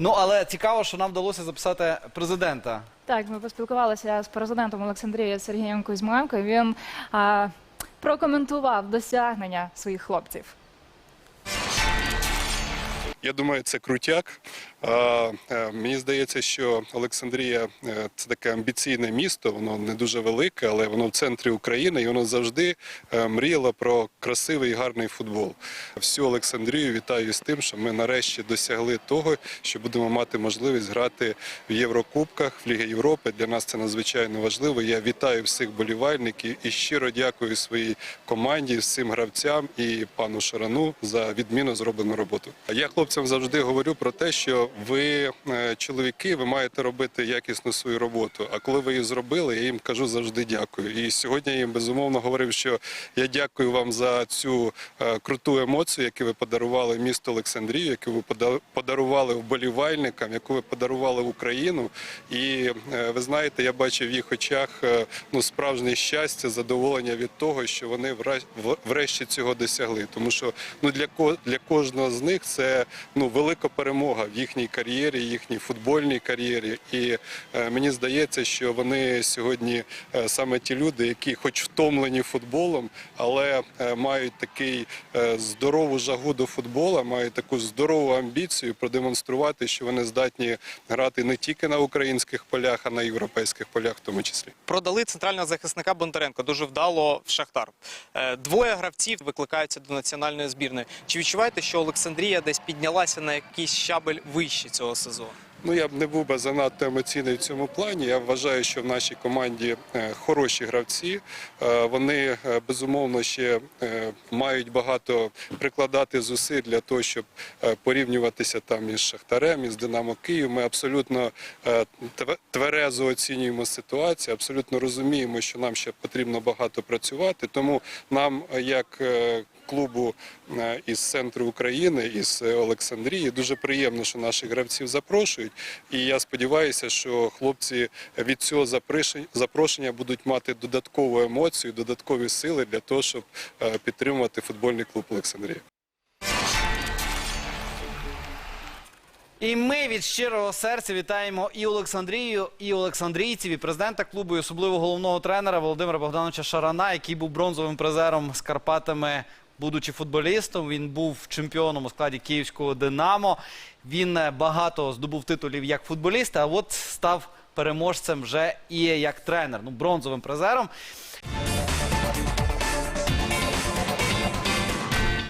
Ну але цікаво, що нам вдалося записати президента. Так, ми поспілкувалися з президентом Олександрії Сергієм Кузьменко. Він а, прокоментував досягнення своїх хлопців. Я думаю, це крутяк. Е, Мені здається, що Олександрія е, це таке амбіційне місто, воно не дуже велике, але воно в центрі України і воно завжди е, мріяло про красивий і гарний футбол. Всю Олександрію вітаю з тим, що ми нарешті досягли того, що будемо мати можливість грати в Єврокубках, в Лігі Європи. Для нас це надзвичайно важливо. Я вітаю всіх болівальників і щиро дякую своїй команді, всім гравцям і пану Шарану за відмінно зроблену роботу. Я хлопцям завжди говорю про те, що ви е, чоловіки, ви маєте робити якісну свою роботу. А коли ви її зробили, я їм кажу завжди дякую. І сьогодні я їм безумовно говорив, що я дякую вам за цю е, круту емоцію, яку ви подарували місту Олександрію, яку ви пода- подарували вболівальникам, яку ви подарували Україну. І е, ви знаєте, я бачив в їх очах ну справжнє щастя, задоволення від того, що вони врешті цього досягли. Тому що ну для для кожного з них це ну велика перемога в їхній кар'єрі, їхній футбольній кар'єрі. І е, мені здається, що вони сьогодні е, саме ті люди, які, хоч втомлені футболом, але е, мають такий здорову жагу до футбола, мають таку здорову амбіцію продемонструвати, що вони здатні грати не тільки на українських полях, а на європейських полях, в тому числі. Продали центрального захисника Бондаренко дуже вдало в Шахтар. Двоє гравців викликаються до національної збірної. Чи відчуваєте, що Олександрія десь піднялася на якийсь щабель вище цього сезону? Ну я б не був би занадто емоційний в цьому плані. Я вважаю, що в нашій команді е, хороші гравці. Е, Вони е, безумовно ще мають багато прикладати зусиль для того, щоб порівнюватися там із Шахтарем, із Динамо Київ. Ми абсолютно тверезо оцінюємо ситуацію, абсолютно розуміємо, що нам ще потрібно багато працювати. Тому нам, як клубу із центру України, із Олександрії. Дуже приємно, що наших гравців запрошують. І я сподіваюся, що хлопці від цього запрошення- запрошення будуть мати додаткову емоцію, додаткові сили для того, щоб е, підтримувати футбольний клуб Олександрія. І ми від щирого серця вітаємо і Олександрію, і Олександрійців, і президента клубу, і особливо головного тренера Володимира Богдановича Шарана, який був бронзовим призером з Карпатами, будучи футболістом. Він був чемпіоном у складі київського Динамо. Він е, багато здобув титулів як футболіст, а от став переможцем вже і як тренер, ну бронзовим призером.